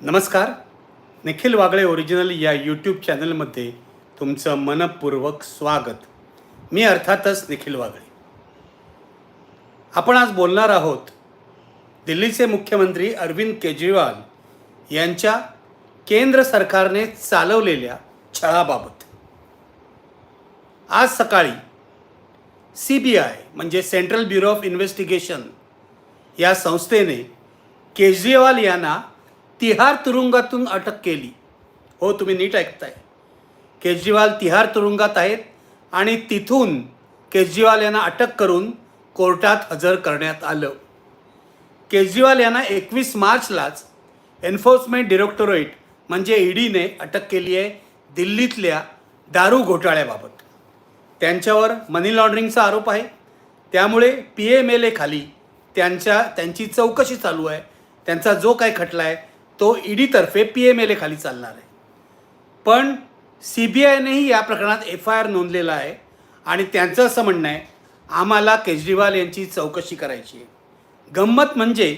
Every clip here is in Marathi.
नमस्कार. निखिल वागळे ओरिजिनल या यूट्यूब चॅनलमध्ये तुमचं मनपूर्वक स्वागत. मी अर्थातच निखिल वागळे. आपण आज बोलणार आहोत दिल्लीचे मुख्यमंत्री अरविंद केजरीवाल यांच्या केंद्र सरकारने चालवलेल्या छळाबाबत. आज सकाळी सी बी आय म्हणजे सेंट्रल ब्युरो ऑफ इन्व्हेस्टिगेशन या संस्थेने केजरीवाल यांना तिहार तुरुंगातून अटक केली. हो तुम्ही नीट ऐकताय. केजरीवाल तिहार तुरुंगात आहेत आणि तिथून केजरीवाल यांना अटक करून कोर्टात हजर करण्यात आलं. केजरीवाल यांना एकवीस मार्चलाच एन्फोर्समेंट डिरेक्टोरेट म्हणजे ईडीने अटक केली आहे दिल्लीतल्या दारू घोटाळ्याबाबत. त्यांच्यावर मनी लॉन्ड्रिंगचा आरोप आहे. त्यामुळे पी एम एल एखाली त्यांच्या त्यांची चौकशी चालू आहे. त्यांचा जो काही खटला आहे तो ईडीतर्फे पी एम एल ए खाली चालणार आहे. पण सी बी आयनेही या प्रकरणात एफ आय आर नोंदलेला आहे आणि त्यांचं असं म्हणणं आहे आम्हाला केजरीवाल यांची चौकशी करायची आहे. गंमत म्हणजे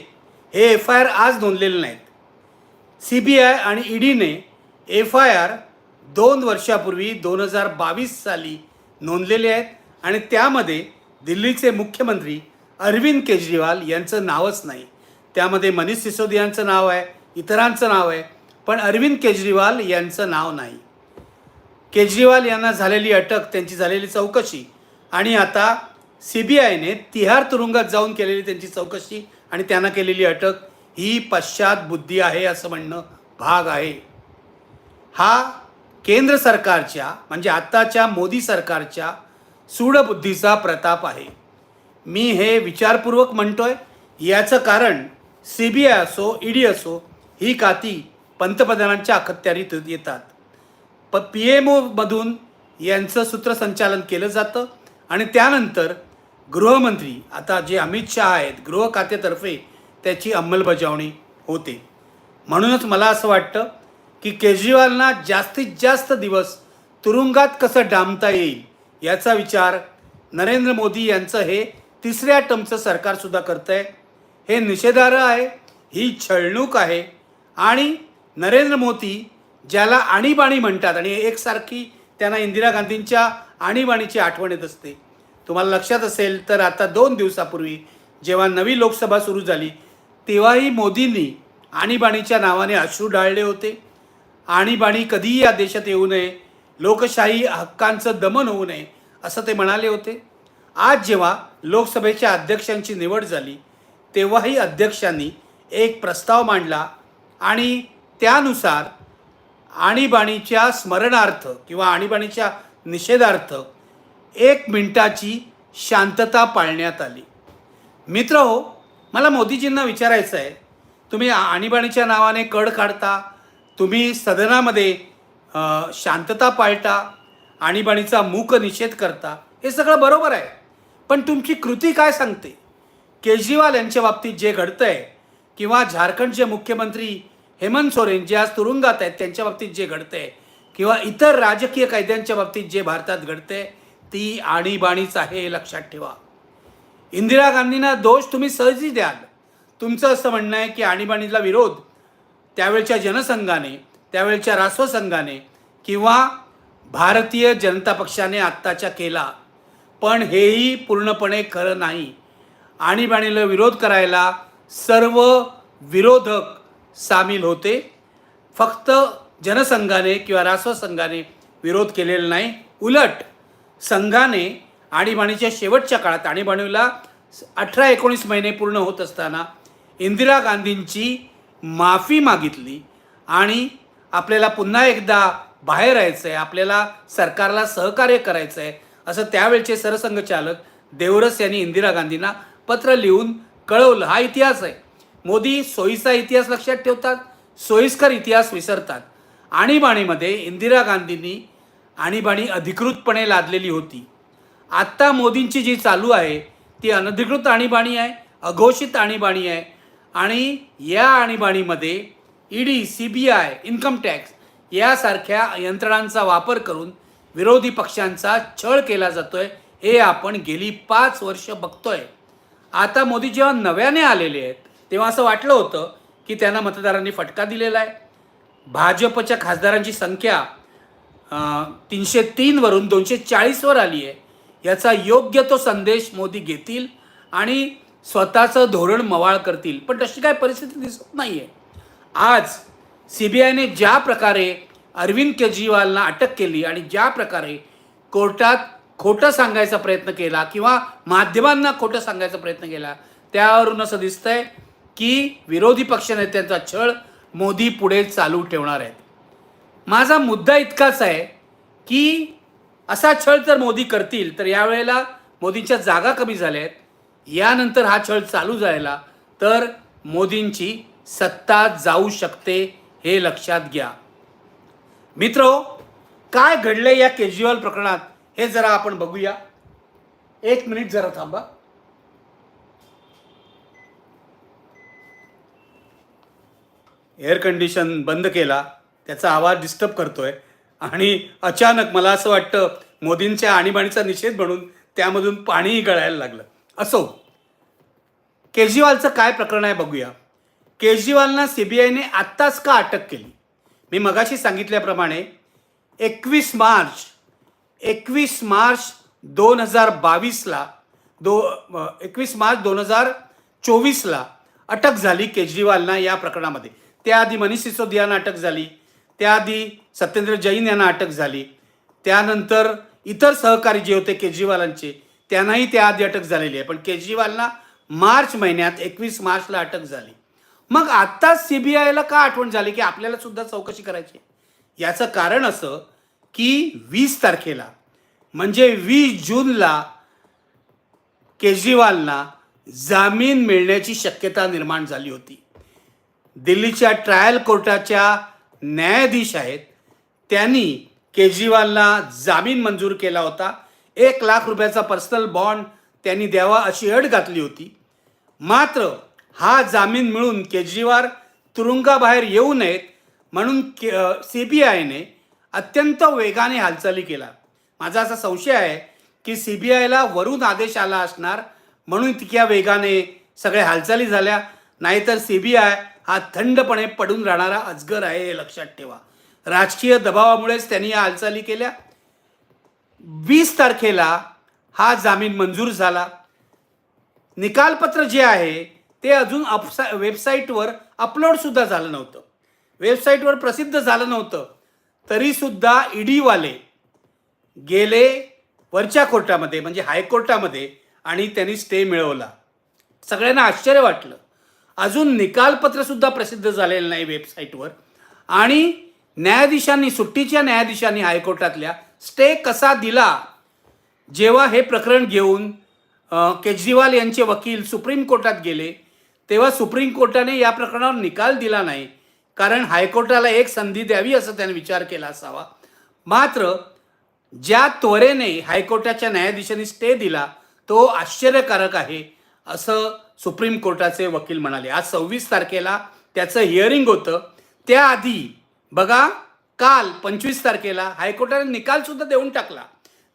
हे एफ आय आर आज नोंदलेले नाहीत. सी बी आय आणि ईडीने एफ आय आर दोन वर्षापूर्वी दोन हजार बावीस साली नोंदलेले आहेत आणि त्यामध्ये दिल्लीचे मुख्यमंत्री अरविंद केजरीवाल यांचं नावच नाही. त्यामध्ये मनीष सिसोदियांचं नाव आहे इतरांचं नाव आहे. पण अरविंद केजरीवाल यांचं नाव नाही. केजरीवाल यांना झालेली अटक त्यांची झालेली चौकशी आणि आता सी बी आयने तिहार तुरुंगात जाऊन केलेली त्यांची चौकशी आणि त्यांना केलेली अटक ही पश्चात बुद्धी आहे असं म्हणणं भाग आहे. हा केंद्र सरकारच्या म्हणजे आत्ताच्या मोदी सरकारच्या सूडबुद्धीचा प्रताप आहे. मी हे विचारपूर्वक म्हणतोय याचं कारण सी बी आय असो ईडी असो ही खाती पंतप्रधानांच्या अखत्यारीत येतात. प पी एम ओमधून यांचं सूत्रसंचालन केलं जातं आणि त्यानंतर गृहमंत्री आता जे अमित शहा आहेत गृह खात्यातर्फे त्याची अंमलबजावणी होते. म्हणूनच मला असं वाटतं की केजरीवालना जास्तीत जास्त दिवस तुरुंगात कसं डांबता येईल याचा विचार नरेंद्र मोदी यांचं हे तिसऱ्या टर्मचं सरकारसुद्धा करतं आहे हे निषेधार्ह आहे ही छळणूक आहे आणि नरेंद्र मोदी ज्याला आणीबाणी म्हणतात आणि एकसारखी त्यांना इंदिरा गांधींच्या आणीबाणीची आठवण येत असते. तुम्हाला लक्षात असेल तर आता दोन दिवसापूर्वी जेव्हा नवी लोकसभा सुरू झाली तेव्हाही मोदींनी आणीबाणीच्या नावाने अश्रू डाळले होते. आणीबाणी कधीही या देशात येऊ नये लोकशाही हक्कांचं दमन होऊ नये असं ते म्हणाले होते. आज जेव्हा लोकसभेच्या अध्यक्षांची निवड झाली तेव्हाही अध्यक्षांनी एक प्रस्ताव मांडला आणि त्यानुसार आणीबाणीच्या स्मरणार्थ किंवा आणीबाणीच्या निषेधार्थ एक मिनिटाची शांतता पाळण्यात आली. मित्र हो मला मोदीजींना विचारायचं आहे तुम्ही आणीबाणीच्या नावाने कड काढता तुम्ही सदनामध्ये शांतता पाळता आणीबाणीचा मूक निषेध करता हे सगळं बरोबर आहे. पण तुमची कृती काय सांगते? केजरीवाल यांच्या बाबतीत जे घडतं आहे किंवा झारखंडचे मुख्यमंत्री हेमंत सोरेन जे आज तुरुंगात आहेत त्यांच्या बाबतीत जे घडतं आहे किंवा इतर राजकीय कायद्यांच्या बाबतीत जे भारतात घडते ती आणीबाणीच आहे हे लक्षात ठेवा. इंदिरा गांधींना दोष तुम्ही सहजी द्याल. तुमचं असं म्हणणं आहे की आणीबाणीला विरोध त्यावेळच्या जनसंघाने त्यावेळच्या रासव संघाने किंवा भारतीय जनता पक्षाने आत्ताच्या केला. पण हेही पूर्णपणे खरं नाही. आणीबाणीला विरोध करायला सर्व विरोधक सामील होते. फक्त जनसंघाने किंवा रासव संघाने विरोध केलेला नाही. उलट संघाने आणीबाणीच्या शेवटच्या काळात आणीबाणीला अठरा एकोणीस महिने पूर्ण होत असताना इंदिरा गांधींची माफी मागितली आणि आपल्याला पुन्हा एकदा बाहेर यायचं आहे आपल्याला सरकारला सहकार्य करायचं आहे असं त्यावेळचे सरसंघचालक देवरस यांनी इंदिरा गांधींना पत्र लिहून कळवलं. हा इतिहास आहे. मोदी सोयीचा इतिहास लक्षात ठेवतात सोयीस्कर इतिहास विसरतात. आणीबाणीमध्ये इंदिरा गांधींनी आणीबाणी अधिकृतपणे लादलेली होती. आत्ता मोदींची जी चालू आहे ती अनधिकृत आणीबाणी आहे अघोषित आणीबाणी आहे आणि या आणीबाणीमध्ये ED C B I income tax यासारख्या यंत्रणांचा वापर करून विरोधी पक्षांचा छळ केला जातोय हे आपण गेली पाच वर्ष बघतोय. आता मोदी जेव्हा नव्याने आलेले आहेत तेव्हा असं वाटलं होतं की त्यांना मतदारांनी फटका दिलेला आहे. भाजपच्या खासदारांची संख्या तीनशे तीनवरून दोनशे चाळीसवर आली आहे. याचा योग्य तो संदेश मोदी घेतील आणि स्वतःचं धोरण मवाळ करतील. पण तशी काय परिस्थिती दिसत नाही आहे आज सी बी आयने ज्या प्रकारे अरविंद केजरीवालना अटक केली आणि ज्या प्रकारे कोर्टात खोटं सांगायचा प्रयत्न केला किंवा माध्यमांना खोटं सांगायचा प्रयत्न केला त्यावरून असं दिसतंय की विरोधी पक्षनेत्यांचा छळ मोदी पुढे चालू ठेवणार आहेत. माझा मुद्दा इतकाच आहे की असा छळ जर मोदी करतील तर यावेळेला मोदींच्या जागा कमी झाल्या आहेत यानंतर हा छळ चालू जायला तर मोदींची सत्ता जाऊ शकते हे लक्षात घ्या. मित्र काय घडले या केजरीवाल प्रकरणात हे जरा आपण बघूया. एक मिनिट जरा थांबा. एअर कंडिशन बंद केला त्याचा आवाज डिस्टर्ब करतोय. आणि अचानक मला असं वाटतं मोदींच्या आणीबाणीचा निषेध म्हणून त्यामधून पाणीही गळायला लागलं. असो केजरीवालचं काय प्रकरण आहे बघूया. केजरीवालना सी बी आयने आत्ताच का अटक केली? मी मगाशी सांगितल्याप्रमाणे एकवीस मार्च एकवीस मार्च दोन हजार बावीसला दो एकवीस मार्च दोन हजार चोवीसला अटक झाली केजरीवालना या प्रकरणामध्ये. त्याआधी मनीष सिसोदियाना अटक झाली. त्याआधी सत्येंद्र जैन यांना अटक झाली. त्यानंतर इतर सहकारी जे होते केजरीवालांचे त्यांनाही त्याआधी अटक झालेली आहे. पण केजरीवालना मार्च महिन्यात एकवीस मार्चला अटक झाली. मग आत्ता सी बी आयला का आठवण झाली की आपल्याला सुद्धा चौकशी करायची आहे? याचं कारण असं की वीस तारखेला म्हणजे वीस जूनला केजरीवालना जामीन मिळण्याची शक्यता निर्माण झाली होती. दिल्लीच्या ट्रायल कोर्टाच्या न्यायाधीश आहेत. त्यांनी केजरीवालला जामीन मंजूर केला होता. एक लाख रुपयाचा पर्सनल बॉन्ड त्यांनी द्यावा अशी अट घातली होती. मात्र हा जामीन मिळून केजरीवाल तुरुंगाबाहेर येऊ नयेत म्हणून के सी बी आयने अत्यंत वेगाने हालचाली केला माझा असा संशय आहे की सी बी आयला वरून आदेश आला असणार म्हणून तितक्या वेगाने सगळ्या हालचाली झाल्या. नाहीतर सी बी आय हा थंडपणे पडून राहणारा अजगर आहे हे लक्षात ठेवा. राजकीय दबावामुळेच त्यांनी या हालचाली केल्या. वीस तारखेला हा जामीन मंजूर झाला. निकालपत्र जे आहे ते अजून अपसा वेबसाईटवर अपलोडसुद्धा झालं नव्हतं. वेबसाईटवर प्रसिद्ध झालं नव्हतं. तरीसुद्धा ईडीवाले गेले वरच्या कोर्टामध्ये म्हणजे हायकोर्टामध्ये आणि त्यांनी स्टे मिळवला. सगळ्यांना आश्चर्य वाटलं. अजून निकालपत्रसुद्धा प्रसिद्ध झालेलं नाही वेबसाईटवर. आणि न्यायाधीशांनी सुट्टीच्या न्यायाधीशांनी हायकोर्टातल्या स्टे कसा दिला जेव्हा हे प्रकरण घेऊन केजरीवाल यांचे वकील सुप्रीम कोर्टात गेले तेव्हा सुप्रीम कोर्टाने या प्रकरणावर निकाल दिला नाही. कारण हायकोर्टाला एक संधी द्यावी असं त्याने विचार केला असावा. मात्र ज्या त्वरेने हायकोर्टाच्या न्यायाधीशांनी स्टे दिला तो आश्चर्यकारक आहे. असं सुप्रीम कोर्टाचे वकील म्हणाले. आज सव्वीस तारखेला त्याचं हिअरिंग होतं. त्याआधी बघा काल पंचवीस तारखेला हायकोर्टाने निकाल सुद्धा देऊन टाकला.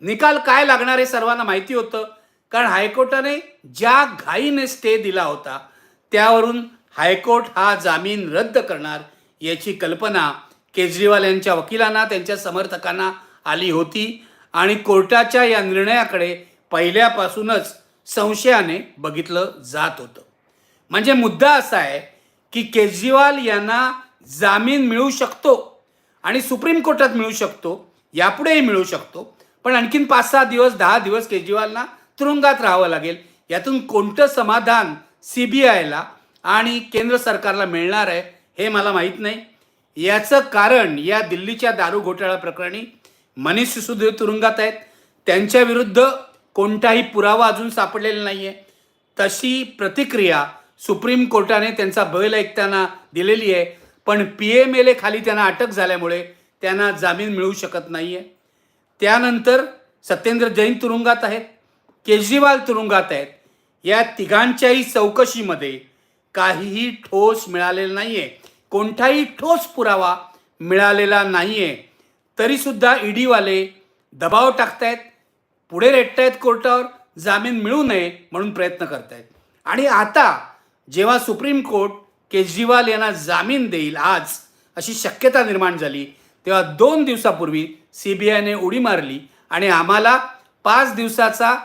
निकाल काय लागणार हे सर्वांना माहिती होतं. कारण हायकोर्टाने ज्या घाईने स्टे दिला होता त्यावरून हायकोर्ट हा जामीन रद्द करणार याची कल्पना केजरीवाल यांच्या वकिलांना त्यांच्या समर्थकांना आली होती. आणि कोर्टाच्या या निर्णयाकडे पहिल्यापासूनच संशयाने बघितलं जात होतं. म्हणजे मुद्दा असा आहे की केजरीवाल यांना जामीन मिळू शकतो आणि सुप्रीम कोर्टात मिळू शकतो यापुढेही मिळू शकतो पण आणखीन पाच सहा दिवस दहा दिवस केजरीवालना तुरुंगात राहावं लागेल. यातून कोणतं समाधान सी बी आयला आणि केंद्र सरकारला मिळणार आहे हे मला माहीत नाही. याचं कारण या दिल्लीच्या दारू घोटाळा प्रकरणी मनीष सिसोदिया तुरुंगात आहेत. त्यांच्या विरुद्ध कोणताही पुरावा अजून सापडलेला नाही आहे तशी प्रतिक्रिया सुप्रीम कोर्टाने त्यांचा बैल ऐकताना दिलेली आहे. पण पी एम एल ए खाली त्यांना अटक झाल्यामुळे त्यांना जामीन मिळू शकत नाही आहे त्यानंतर सत्येंद्र जैन तुरुंगात आहेत केजरीवाल तुरुंगात आहेत. या तिघांच्याही चौकशीमध्ये काहीही ठोस मिळालेला नाही आहे कोणताही ठोस पुरावा मिळालेला नाही आहे तरीसुद्धा ईडीवाले दबाव टाकतायत. पुढे रेटतायत कोर्टावर जामीन मिळू नये म्हणून प्रयत्न करतायत. आणि आता जेव्हा सुप्रीम कोर्ट केजरीवाल यांना जामीन देईल आज अशी शक्यता निर्माण झाली तेव्हा दोन दिवसापूर्वी सी बी आयने उडी मारली आणि आम्हाला पाच दिवसाचा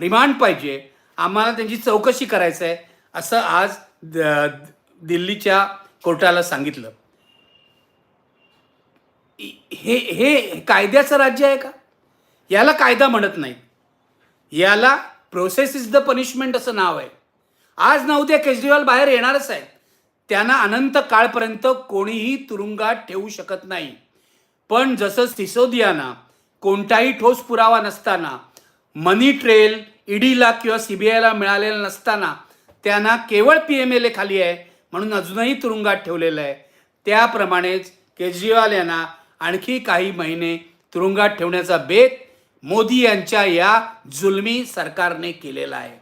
रिमांड पाहिजे. आम्हाला त्यांची चौकशी करायचं आहे असं आज द- दिल्लीच्या कोर्टाला सांगितलं. हे हे कायद्याचं राज्य आहे का? याला कायदा म्हणत नाही याला प्रोसेस इज द पनिशमेंट असं नाव आहे. आज ना उद्या केजरीवाल बाहेर येणारच आहेत. त्यांना अनंत काळपर्यंत कोणीही तुरुंगात ठेवू शकत नाही. पण जसं सिसोदियाना कोणताही ठोस पुरावा नसताना मनी ट्रेल ईडीला किंवा सी बी आयला मिळालेला नसताना त्यांना केवळ पी एम एल ए खाली आहे म्हणून अजूनही तुरुंगात ठेवलेलं आहे. त्याप्रमाणेच केजरीवाल यांना आणखी काही महिने तुरुंगात ठेवण्याचा बेत मोदी यांच्या या जुलमी सरकारने केलेला आहे.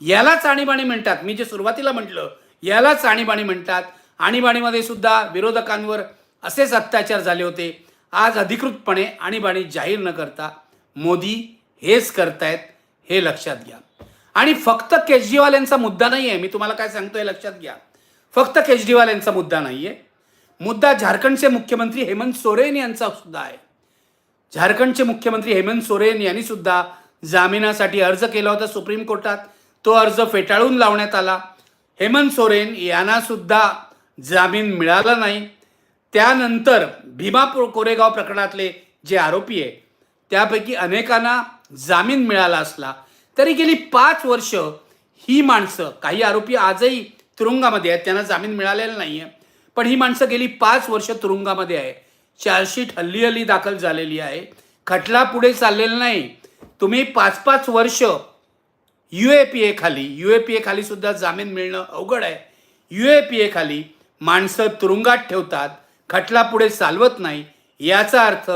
यालाच आणीबाणी म्हणतात. मी जे सुरुवातीला म्हटलं यालाच आणीबाणी म्हणतात. आणीबाणीमध्ये सुद्धा विरोधकांवर असेच अत्याचार झाले होते. आज अधिकृतपणे आणीबाणी जाहीर न करता मोदी हेच करतायत हे लक्षात घ्या. आणि फक्त केजरीवाल यांचा मुद्दा नाही आहे मी तुम्हाला काय सांगतोय लक्षात घ्या. फक्त केजरीवाल यांचा मुद्दा नाही आहे मुद्दा झारखंडचे मुख्यमंत्री हेमंत सोरेन यांचा सुद्धा आहे. झारखंडचे मुख्यमंत्री हेमंत सोरेन यांनी सुद्धा जामिनासाठी अर्ज केला होता सुप्रीम कोर्टात. तो अर्ज फेटाळून लावण्यात आला. हेमंत सोरेन यांना सुद्धा जामीन मिळाला नाही. त्यानंतर भीमा कोरेगाव प्रकरणातले जे आरोपी आहे त्यापैकी अनेकांना जामीन मिळाला असला तरी गेली पाच वर्ष ही माणसं काही आरोपी आजही तुरुंगामध्ये आहेत त्यांना जामीन मिळालेला नाही आहे पण ही माणसं गेली पाच वर्ष तुरुंगामध्ये आहे. चार्जशीट हल्ली हल्ली दाखल झालेली आहे. खटला पुढे चाललेला नाही. तुम्ही पाच पाच वर्ष यू ए पी ए खाली यू ए पी ए खाली सुद्धा जामीन मिळणं अवघड आहे. यू ए पी ए खाली माणसं तुरुंगात ठेवतात खटला पुढे चालवत नाही. याचा अर्थ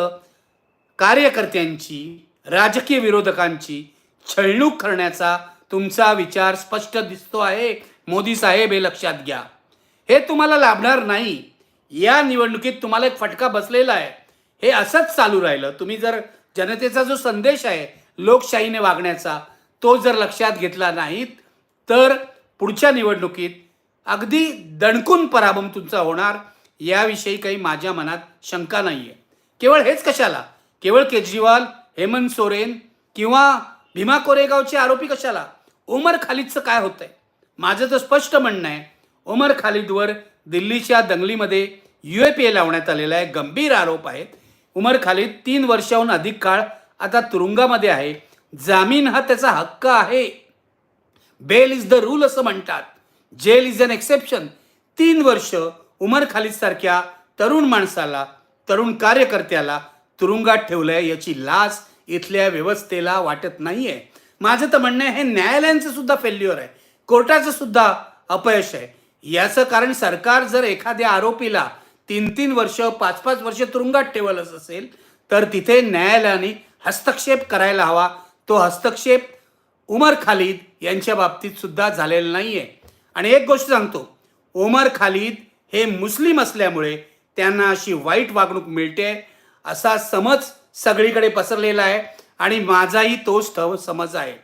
कार्यकर्त्यांची राजकीय विरोधकांची छळणूक करण्याचा तुमचा विचार स्पष्ट दिसतो आहे. मोदी साहेब हे लक्षात घ्या. हे तुम्हाला लाभणार नाही. या निवडणुकीत तुम्हाला एक फटका बसलेला आहे. हे असंच चालू राहिलं. तुम्ही जर जनतेचा जो संदेश आहे लोकशाहीने वागण्याचा तो जर लक्षात घेतला नाहीत तर पुढच्या निवडणुकीत अगदी दणकून पराभव तुमचा होणार याविषयी काही माझ्या मनात शंका नाही आहे केवळ हेच कशाला? केवळ केजरीवाल हेमंत सोरेन किंवा भीमा कोरेगावचे आरोपी कशाला? उमर खालिदचं काय होतंय? माझं तर स्पष्ट म्हणणं आहे उमर खालिदवर दिल्लीच्या दंगलीमध्ये यू ए पी ए लावण्यात आलेला आहे गंभीर आरोप आहेत उमर खालीद तीन वर्षाहून अधिक काळ आता तुरुंगामध्ये आहे. जामीन हा त्याचा हक्क आहे. बेल इज द रूल असं म्हणतात. जेल इज अन एक्सेप्शन तीन वर्ष उमर खालीद सारख्या तरुण माणसाला तरुण कार्यकर्त्याला तुरुंगात ठेवलंय याची लाच इथल्या व्यवस्थेला वाटत नाहीये. माझं तर म्हणणं आहे हे न्यायालयांचं सुद्धा फेल्युअर आहे. कोर्टाचं सुद्धा अपयश आहे. याचं कारण सरकार जर एखाद्या आरोपीला तीन तीन वर्ष पाच पाच वर्ष तुरुंगात ठेवलंच असेल तर तिथे न्यायालयाने हस्तक्षेप करायला हवा. तो हस्तक्षेप उमर खालिद यांच्या बाबतीत सुद्धा झालेला नाही आहे आणि एक गोष्ट सांगतो उमर खालिद हे मुस्लिम असल्यामुळे त्यांना अशी वाईट वागणूक मिळते. असा समज सगळीकडे पसरलेला आहे आणि माझाही तोच ठव समज आहे.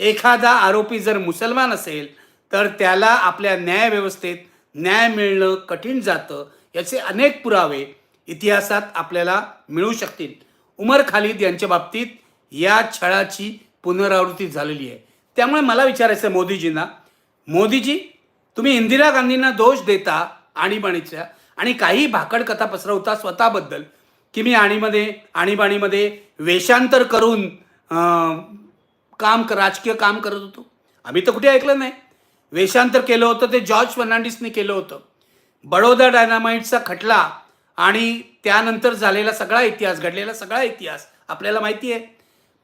एखादा आरोपी जर मुसलमान असेल तर त्याला आपल्या न्यायव्यवस्थेत न्याय मिळणं कठीण जातं. याचे अनेक पुरावे इतिहासात आपल्याला मिळू शकतील. उमर खालिद यांच्या बाबतीत या छळाची पुनरावृत्ती झालेली आहे. त्यामुळे मला विचारायचं आहे मोदीजींना मोदीजी तुम्ही इंदिरा गांधींना दोष देता आणीबाणीच्या आणि काही भाकड कथा पसरवता स्वतःबद्दल की मी आणीमध्ये आणीबाणीमध्ये वेषांतर करून काम राजकीय काम करत होतो? आम्ही तर कुठे ऐकलं नाही. वेषांतर केलं होतं ते जॉर्ज फर्नांडिसने केलं होतं. बडोदा डायनामाइटचा खटला आणि त्यानंतर झालेला सगळा इतिहास घडलेला सगळा इतिहास आपल्याला माहिती आहे.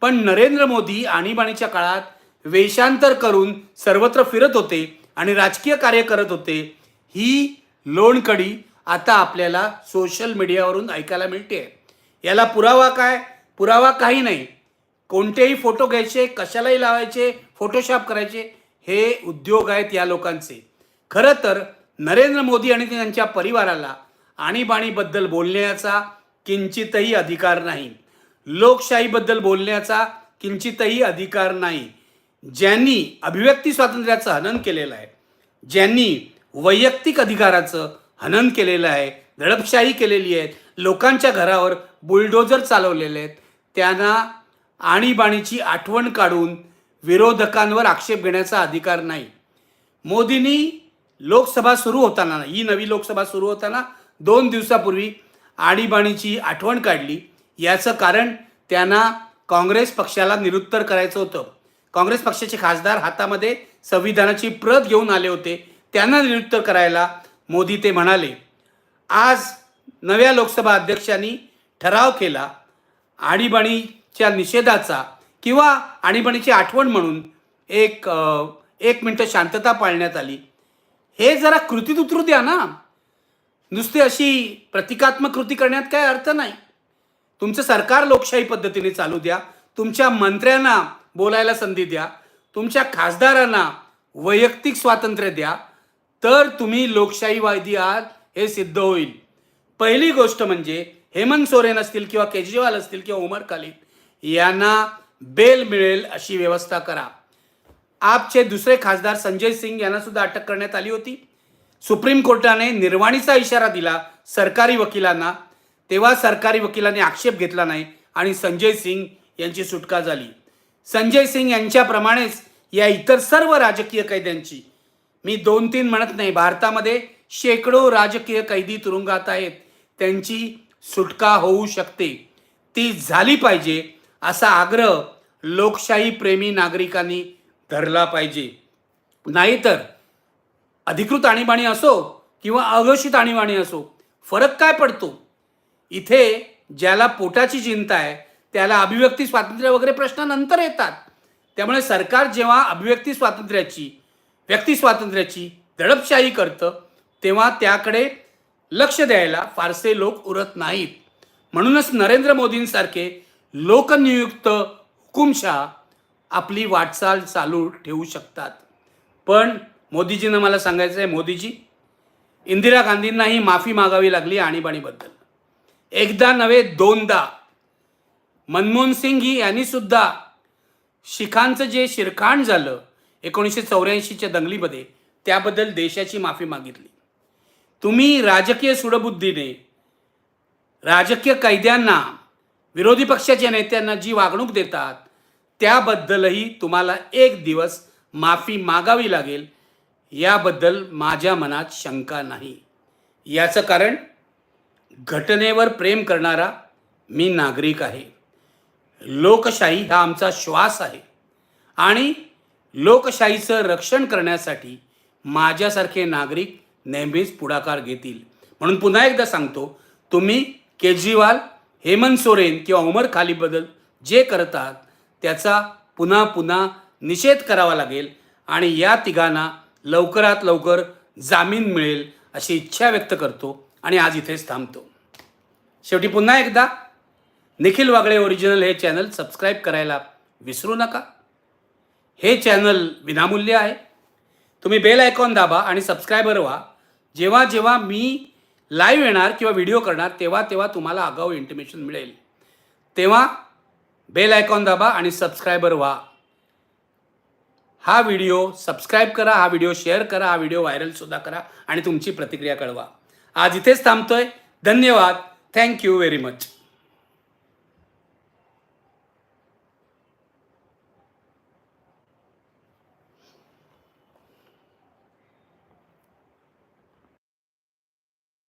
पण नरेंद्र मोदी आणीबाणीच्या काळात वेषांतर करून सर्वत्र फिरत होते आणि राजकीय कार्य करत होते. ही लोणकडी आता आपल्याला सोशल मीडियावरून ऐकायला मिळते. याला पुरावा काय? पुरावा काही नाही. कोणतेही फोटो घ्यायचे कशालाही लावायचे फोटोशॉप करायचे हे उद्योग आहेत या लोकांचे. खरं तर नरेंद्र मोदी आणि त्यांच्या परिवाराला आणीबाणीबद्दल बोलण्याचा किंचितही अधिकार नाही. लोकशाहीबद्दल बोलण्याचा किंचितही अधिकार नाही. ज्यांनी अभिव्यक्ती स्वातंत्र्याचं हनन केलेलं आहे ज्यांनी वैयक्तिक अधिकाराचं हनन केलेलं आहे दडपशाही केलेली आहे लोकांच्या घरावर बुलडोजर चालवलेले आहेत त्यांना आणीबाणीची आठवण काढून विरोधकांवर आक्षेप घेण्याचा अधिकार नाही. मोदींनी लोकसभा सुरू होताना ही नवी लोकसभा सुरू होताना दोन दिवसापूर्वी आणीबाणीची आठवण काढली. याचं कारण त्यांना काँग्रेस पक्षाला निरुत्तर करायचं होतं. काँग्रेस पक्षाचे खासदार हातामध्ये संविधानाची प्रत घेऊन आले होते. त्यांना निरुत्तर करायला मोदी ते म्हणाले आज नव्या लोकसभा अध्यक्षांनी ठराव केला आणीबाणीच्या निषेधाचा किंवा आणीबाणीची आठवण म्हणून एक एक मिनटं शांतता पाळण्यात आली. हे जरा कृतीत उतरू द्या ना. नुसती अशी प्रतिकात्मक कृती करण्यात काय अर्थ नाही. तुमचं सरकार लोकशाही पद्धतीने चालू द्या. तुमच्या मंत्र्यांना बोलायला संधी द्या. तुमच्या खासदारांना वैयक्तिक स्वातंत्र्य द्या. तर तुम्ही लोकशाहीवादी आहात हे सिद्ध होईल. पहिली गोष्ट म्हणजे हेमंत सोरेन असतील किंवा केजरीवाल असतील किंवा उमर खालीद यांना बेल मिळेल अशी व्यवस्था करा. आपचे दुसरे खासदार संजय सिंग यांना सुद्धा अटक करण्यात आली होती. सुप्रीम कोर्टाने निर्वाणीचा इशारा दिला सरकारी वकिलांना. तेव्हा सरकारी वकिलांनी आक्षेप घेतला नाही आणि संजय सिंग यांची सुटका झाली. संजय सिंग यांच्याप्रमाणेच या इतर सर्व राजकीय कैद्यांची. मी दोन तीन म्हणत नाही भारतामध्ये शेकडो राजकीय कैदी तुरुंगात आहेत. त्यांची सुटका होऊ शकते. ती झाली पाहिजे असा आग्रह लोकशाही प्रेमी नागरिकांनी धरला पाहिजे. नाहीतर अधिकृत आणीबाणी असो किंवा अघोषित आणीबाणी असो फरक काय पडतो? इथे ज्याला पोटाची चिंता आहे त्याला अभिव्यक्ती स्वातंत्र्य वगैरे प्रश्न नंतर येतात. त्यामुळे सरकार जेव्हा अभिव्यक्ती स्वातंत्र्याची व्यक्ती स्वातंत्र्याची दडपशाही करतं तेव्हा त्याकडे लक्ष द्यायला फारसे लोक उरत नाहीत. म्हणूनच नरेंद्र मोदींसारखे लोकनियुक्त हुकुमशाह आपली वाटचाल चालू ठेवू शकतात. पण मोदीजींना मला सांगायचं आहे मोदीजी इंदिरा गांधींनाही माफी मागावी लागली आणीबाणीबद्दल. एकदा नव्हे दोनदा. मनमोहन सिंग ही यांनीसुद्धा शिखांचं जे शिरखाण झालं एकोणीसशे चौऱ्याऐंशीच्या दंगलीमध्ये त्याबद्दल देशाची माफी मागितली. तुम्ही राजकीय सुडबुद्धीने राजकीय कैद्यांना विरोधी पक्षाच्या नेत्यांना जी वागणूक देतात त्याबद्दलही तुम्हाला एक दिवस माफी मागावी लागेल. याबद्दल माझ्या मनात शंका नाही. याचं कारण घटनेवर प्रेम करणारा मी नागरिक आहे. लोकशाही हा आमचा श्वास आहे. आणि लोकशाहीचं रक्षण करण्यासाठी माझ्यासारखे नागरिक नेहमीच पुढाकार घेतील. म्हणून पुन्हा एकदा सांगतो तुम्ही केजरीवाल हेमंत सोरेन किंवा उमर खालीबद्दल जे करतात त्याचा पुन्हा पुन्हा निषेध करावा लागेल आणि या तिघांना लवकरात लवकर जामीन मिळेल अशी इच्छा व्यक्त करतो आणि आज इथेच थांबतो. शेवटी पुन्हा एकदा निखिल वागळे ओरिजिनल हे चॅनल सबस्क्राईब करायला विसरू नका. हे चॅनल विनामूल्य आहे. तुम्ही बेल आयकॉन दाबा आणि सबस्क्रायबर व्हा. जेव्हा जेव्हा मी लाईव्ह येणार किंवा व्हिडिओ करणार तेव्हा तेव्हा तुम्हाला आगाऊ इंटिमेशन मिळेल. तेव्हा बेल आयकॉन दाबा आणि सबस्क्रायबर व्हा. हा व्हिडिओ सबस्क्राईब करा हा व्हिडिओ शेअर करा हा व्हिडिओ व्हायरलसुद्धा करा आणि तुमची प्रतिक्रिया कळवा. आज इथेच थांबतोय. धन्यवाद. Thank you very much.